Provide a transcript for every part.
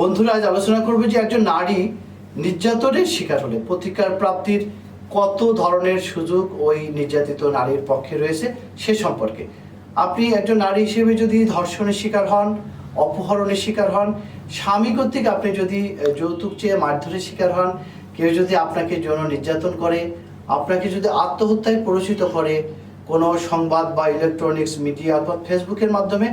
বন্ধুরা, আজ আলোচনা করবে যে একজন নারী নির্যাতনের শিকার হলে প্রতিকার প্রাপ্তির কত ধরনের সুযোগ ওই নির্যাতিত নারীর পক্ষে রয়েছে সে সম্পর্কে। আপনি একজন নারী হিসেবে যদি ধর্ষণের শিকার হন, অপহরণের শিকার হন, স্বামী কর্তৃক আপনি যদি যৌতুক চেয়ে মারধরের শিকার হন, কেউ যদি আপনাকে যৌন নির্যাতন করে, আপনাকে যদি আত্মহত্যায় প্ররোচিত করে, কোনো সংবাদ বা ইলেকট্রনিক্স মিডিয়া বা ফেসবুকের মাধ্যমে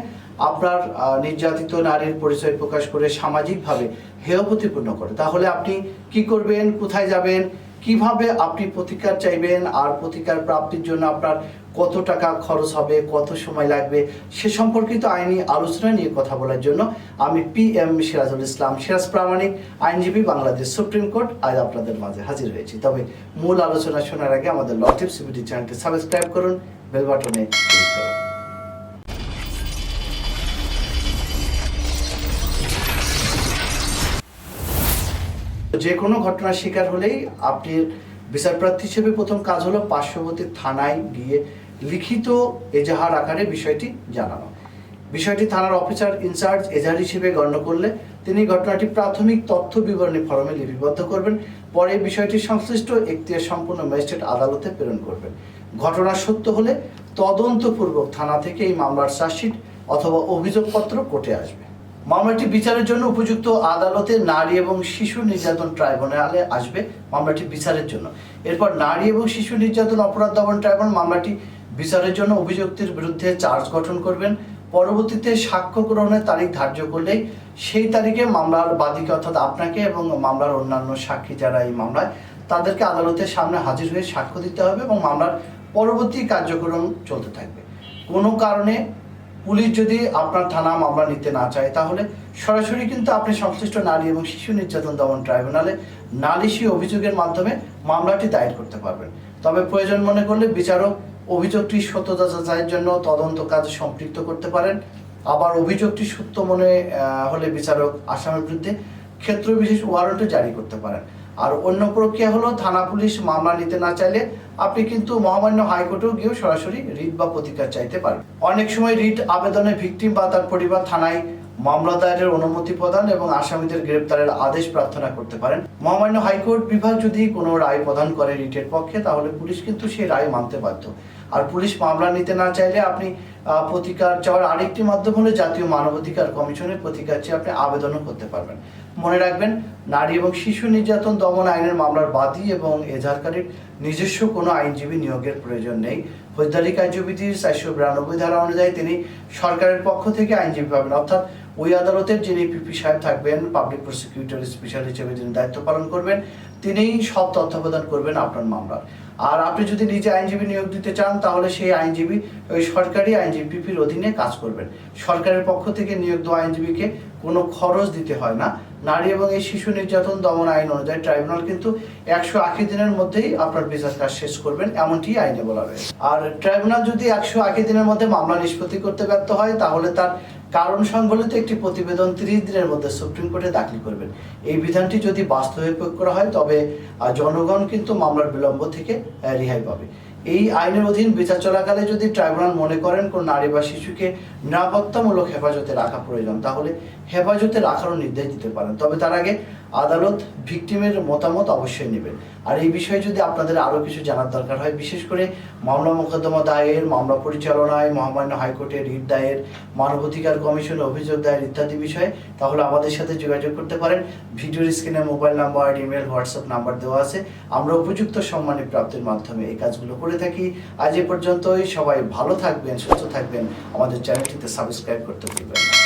আপনার নির্যাতিত নারীর পরিচয় প্রকাশ করে সামাজিকভাবে হেয় প্রতিপূর্ণ করে। তাহলে আপনি কি করবেন? কোথায় যাবেন? কীভাবে আপনি প্রতিকার চাইবেন? আর প্রতিকার প্রাপ্তির জন্য আপনার কত টাকা খরচ হবে? কত সময় লাগবে? সে সম্পর্কিত আইনি আলোচনা নিয়ে কথা বলার জন্য আমি পি এম সিরাজুল ইসলাম, সিরাজ প্রামাণিক, আইনজীবী বাংলাদেশ সুপ্রিম কোর্ট আজ আপনাদের মাঝে হাজির হয়েছি। তবে মূল আলোচনা শোনার আগে আমাদের লটিভ সিবিটি চ্যানেলটি সাবস্ক্রাইব করুন, বেল বাটনে যে কোনো ঘটনার শিকার হলেই আপনি বিচার প্রার্থী হিসেবে প্রথম কাজ হলো পার্শ্ববর্তী থানায় গিয়ে লিখিত এজাহার আকারে বিষয়টি জানানো। বিষয়টি থানার অফিসার ইনচার্জ এজাহার হিসেবে গণ্য করলে তিনি ঘটনাটি প্রাথমিক তথ্য বিবরণী ফরমে লিপিবদ্ধ করবেন, পরে বিষয়টি সংশ্লিষ্ট এখতিয়ার সম্পূর্ণ ম্যাজিস্ট্রেট আদালতে প্রেরণ করবেন। ঘটনা সত্য হলে তদন্তপূর্বক থানা থেকে এই মামলার চার্জশিট অথবা অভিযোগপত্র কোর্টে আসবে। মামলাটি বিচারের জন্য উপযুক্ত আদালতে নারী এবং শিশু নির্যাতন ট্রাইব্যুনালে আসবে মামলাটি বিচারের জন্য। এরপর নারী এবং শিশু নির্যাতন অপরাধ দমন ট্রাইব্যুনাল মামলাটি বিচারের জন্য অভিযুক্তের বিরুদ্ধে চার্জ গঠন করবেন। পরবর্তীতে সাক্ষ্য গ্রহণের তারিখ ধার্য করলেই সেই তারিখে মামলার বাদীকে অর্থাৎ আপনাকে এবং মামলার অন্যান্য সাক্ষী যারা এই মামলায়, তাদেরকে আদালতের সামনে হাজির হয়ে সাক্ষ্য দিতে হবে এবং মামলার পরবর্তী কার্যক্রম চলতে থাকবে। কোনো কারণে পুলিশ যদি আপনার থানা মামলা নিতে না চায়, তাহলে সরাসরি কিন্তু আপনি সংশ্লিষ্ট নারী এবং শিশু নির্যাতন দমন ট্রাইব্যুনালে নালিশি অভিযোগের মাধ্যমে মামলাটি দায়ের করতে পারবেন। তবে প্রয়োজন মনে করলে বিচারক অভিযোগটি সত্যতা যাচাইয়ের জন্য তদন্ত কাজে সম্পৃক্ত করতে পারেন। আবার অভিযোগটি সত্য মনে হলে বিচারক আসামের বিরুদ্ধে ক্ষেত্র বিশেষ ওয়ারেন্টও জারি করতে পারেন। আর অন্য প্রক্রিয়া হলো থানা পুলিশ মামলা নিতে না চাইলে আপনি কিন্তু মহামান্য হাইকোর্টেও গিয়েও সরাসরি রিট বা প্রতিকার চাইতে পারেন। অনেক সময় রিট আবেদনে ভিকটিম বা তার পরিবার থানায় মামলা দায়েরের অনুমতি প্রদান এবং আসামিদের গ্রেপ্তারের আদেশ প্রার্থনা করতে পারেন। মহামান্য হাইকোর্ট বিভাগ যদি কোনো রায় প্রদান করে রিটের পক্ষে, তাহলে পুলিশ কিন্তু সেই রায় মানতে বাধ্য। আর পুলিশ মামলা নিতে না চাইলে আপনি প্রতিকার চাওয়ার আরেকটি মাধ্যম হলো জাতীয় মানবাধিকার কমিশনের প্রতিকার চেয়ে আপনি আবেদনও করতে পারবেন। মনে রাখবেন, নারী এবং শিশু নির্যাতন দমন আইনের মামলার বাদী এবং এজাহারকারীর নিজস্ব কোনো আইনজীবী নিয়োগের প্রয়োজন নেই। ফৌজদারি কার্যবিধির চারশো বিরানব্বই ধারা অনুযায়ী তিনি সরকারের পক্ষ থেকে আইনজীবী পাবেন। অর্থাৎ ওই আদালতের যিনি পিপি সাহেব থাকবেন, পাবলিক প্রসিকিউটর স্পেশাল হিসেবে যিনি দায়িত্ব পালন করবেন, তিনিই সব তথ্য প্রদান করবেন আপনার মামলার। আর আপনি যদি নিজে আইনজীবী নিয়োগ দিতে চান, তাহলে সেই আইনজীবী, ওই সরকারি আইনজীবী পিপির অধীনে কাজ করবেন। সরকারের পক্ষ থেকে নিয়োগ দেওয়া আইনজীবীকে কোনো খরচ দিতে হয় না। নারী এবং এই শিশু নির্যাতন দমন আইন অনুযায়ী ট্রাইব্যুনাল কিন্তু একশো আশি দিনের মধ্যেই আপনার বিচার কাজ শেষ করবেন, এমনটি আইনে বলা রয়েছে আর ট্রাইব্যুনাল যদি একশো আশি দিনের মধ্যে মামলা নিষ্পত্তি করতে ব্যর্থ হয়, তাহলে তার কারণ সংবলিত একটি প্রতিবেদন তিরিশ দিনের মধ্যে সুপ্রিম কোর্টে দাখিল করবেন। এই বিধানটি যদি বাস্তবে প্রয়োগ করা হয়, তবে জনগণ কিন্তু মামলার বিলম্ব থেকে রেহাই পাবে। এই আইনের অধীন বিচার চলাকালে যদি ট্রাইব্যুনাল মনে করেন কোন নারী বা শিশুকে নিরাপত্তামূলক হেফাজতে রাখা প্রয়োজন, তাহলে হেফাজতে রাখারও নির্দেশ দিতে পারেন। তবে তার আগে আদালত ভিকটিমের মতামত অবশ্যই নেবেন। আর এই বিষয়ে যদি আপনাদের আরও কিছু জানার দরকার হয়, বিশেষ করে মামলা মোকদ্দমা দায়ের, মামলা পরিচালনায়, মহামান্য হাইকোর্টে রিট দায়ের, মানবাধিকার কমিশনে অভিযোগ দায়ের ইত্যাদি বিষয়ে, তাহলে আমাদের সাথে যোগাযোগ করতে পারেন। ভিডিওর স্ক্রিনে mobile number, email, WhatsApp number দেওয়া আছে। আমরা উপযুক্ত সম্মানী প্রাপ্তির মাধ্যমে এই কাজগুলো করে থাকি। আজ এ পর্যন্তই। সবাই ভালো থাকবেন, সুস্থ থাকবেন। আমাদের চ্যানেলটিতে সাবস্ক্রাইব করতে ভুলবেন না।